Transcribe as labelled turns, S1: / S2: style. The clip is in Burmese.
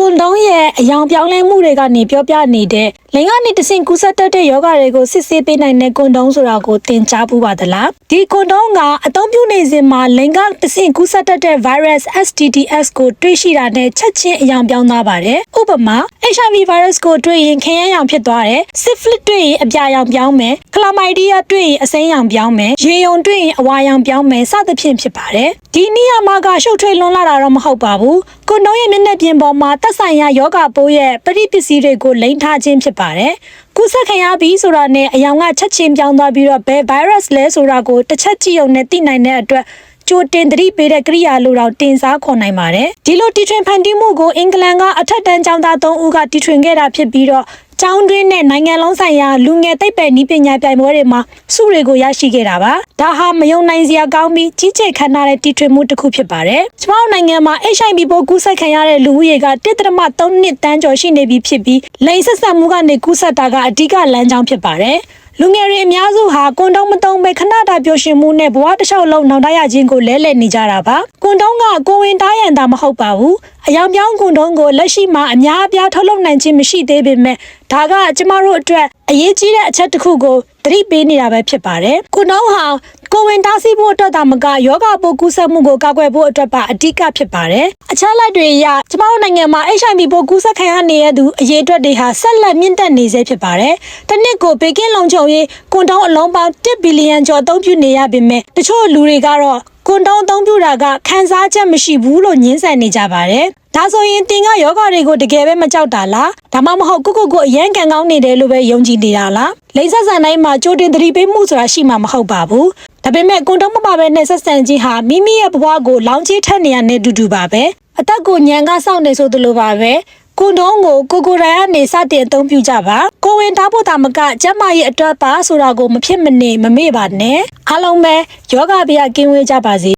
S1: ကွန်တုံးရဲ့အယောင်ပြောင်းလဲမှုတွေကနေပြောပြနေတဲ့လိင်ကနေတဆင့်ကူးစက်တတ်တဲ့ယောဂတွေကိုစစ်ဆေးပေးနိုင်တဲ့ကွန်တုံးဆိုတာကိုသင်ကြားပူးပါသလားဒီကွန်တုံးကအသုံးပြုနေစဉ်မှာလိင်ကတဆင့်ကူးစက်တတ်တဲ့ virus STDs ကိုတွေ့ရှိတာနဲ့ချက်ချင်းအယောင်ပြောင်းသွားပါတယ်ဥပမာ HIV virus ကိုတွေ့ရင်ခရမ်းရောင်ဖြစ်သွားတယ် syphilis တွေ့ရင်အပြာရောင်ပြောင်းမယ် chlamydia တွေ့ရင်အစိမ်းရောင်ပြောင်းမယ်ရေယုံတွေ့ရင်အဝါရောင်ပြောင်းမယ်စသဖြင့်ဖြစ်ပါတယ်ဒီနေရာမှာကရှုပ်ထွေးလွန်းလာတာတော့မဟုတ်ပါဘူးကွန်တုံးရဲ့မျက်နှာပြင်ပေါ်မှာသက်ဆိုင်ရာယောဂပိုးရဲ့ပရိပစ္စည်းတွေကိုလိမ့်ထားခြင်းဖြစ်ပါတယ်ကုသခံရပြီဆိုတာနဲ့အယောင်ကချက်ချင်းပြောင်းသွားပြီးတော့ဘယ် virus လဲဆိုတာကိုတစ်ချက်ကြည့်ုံနဲ့သိနိုင်တဲ့အတွက် ကြိုတင်သတိပေးတဲ့ကိရိယာလိုတော့တင်စားခေါ်နိုင်ပါတယ်ဒီလိုတီထွင်ဖန်တီးမှုကိုအင်္ဂလန်ကအထက်တန်းကျောင်းသား၃ဦးကတီထွင်ခဲ့တာဖြစ်ပြီးတော့ကျောင်းတွင်းနဲ့နိုင်ငံလုံးဆိုင်ရာလူငယ်သိပ္ပံနည်းပညာပြိုင်ပွဲတွေမှာစုတွေကိုရရှိခဲ့တာပါဒါဟာမယုံနိုင်စရာကောင်းပြီးကြီးကျယ်ခမ်းနားတဲ့တီထွင်မှုတစ်ခုဖြစ်ပါတယ်ကျမတို့နိုင်ငံမှာ HIV ပိုးကူးစက်ခံရတဲ့လူဦးရေက1.3နှစ်တန်းကျော်ရှိနေပြီဖြစ်ပြီးလိင်ဆက်ဆံမှုကနေကူးစက်တာကအဓိကလမ်းကြောင်းဖြစ်ပါတယ် လူငယ်တွေအများစုဟာကွန်တုံးမတုံးပဲခဏတာပျော်ရွှင်မှုနဲ့ဘဝတစ်လျှောက်လုံးနောင်တရခြင်းကိုလဲလှယ်နေကြတာပါ ကွန်တုံးကကိုဝင်တားရန်တာမဟုတ်ပါဘူးအယောင်ပြောင်းကွန်တုံးကိုလက်ရှိမှာအများအပြားထုတ်လုပ်နိုင်ခြင်းမရှိသေးပေမဲ့ဒါကကျမတို့အတွက်အရေးကြီးတဲ့အချက်တစ်ခုကိုသတိပေးနေတာပဲဖြစ်ပါတယ်ကွန်တုံးဟာကိုဝင်တားဆီးဖို့အတွက်သာမကယောဂပိုးကူးစက်မှုကိုကာကွယ်ဖို့အတွက်ပါအဓိကဖြစ်ပါတယ်အချက်လက်တွေအရကျမတို့နိုင်ငံမှာ HIV ပိုးကူးစက်ခံရနေတဲ့သူအရေးအတွက်တွေဟာဆက်လက်မြင့်တက်နေစေဖြစ်ပါတယ်တစ်နှစ်ကိုဘေကင်းလုံခြုံရေးကွန်တုံးအလုံးပေါင်း1ဘီလီယံကျော်အသုံးပြုနေရပေမဲ့တချို့လူတွေကတော့ ကွန်တုံးအသုံးပြုတာကခန်းစားချက်မရှိဘူးလို့ညင်းဆန်နေကြပါတယ်ဒါဆိုရင်တင်ကယောဂတွေကိုတကယ်ပဲမကြောက်တာလားဒါမှမဟုတ်ကိုကိုကိုအရန်ကန်ကောင်းနေတယ်လို့ပဲယုံကြည်နေတာလားလိမ့်ဆက်ဆန်တိုင်းမှာကြိုတင်သတိပေးမှုဆိုတာရှိမှာမဟုတ်ပါဘူးဒါပေမဲ့ကွန်တုံးမပါဘဲနဲ့ဆက်ဆန်ခြင်းဟာမိမိရဲ့ဘဝကိုလောင်ကြီးထက်နေရတဲ့တူတူပါပဲအသက်ကိုညံကစောင့်နေဆိုသလိုပါပဲ ကွန်တုံးကိုကိုကိုရိုင်ကနေစတင်အသုံးပြုကြပါကိုဝင်တားဖို့တာမကကျမရဲ့အတွက်ပါဆိုတာကိုမဖြစ်မနေမမေ့ပါနဲ့အားလုံးပဲယောဂဗျာကင်းဝေးကြပါစေ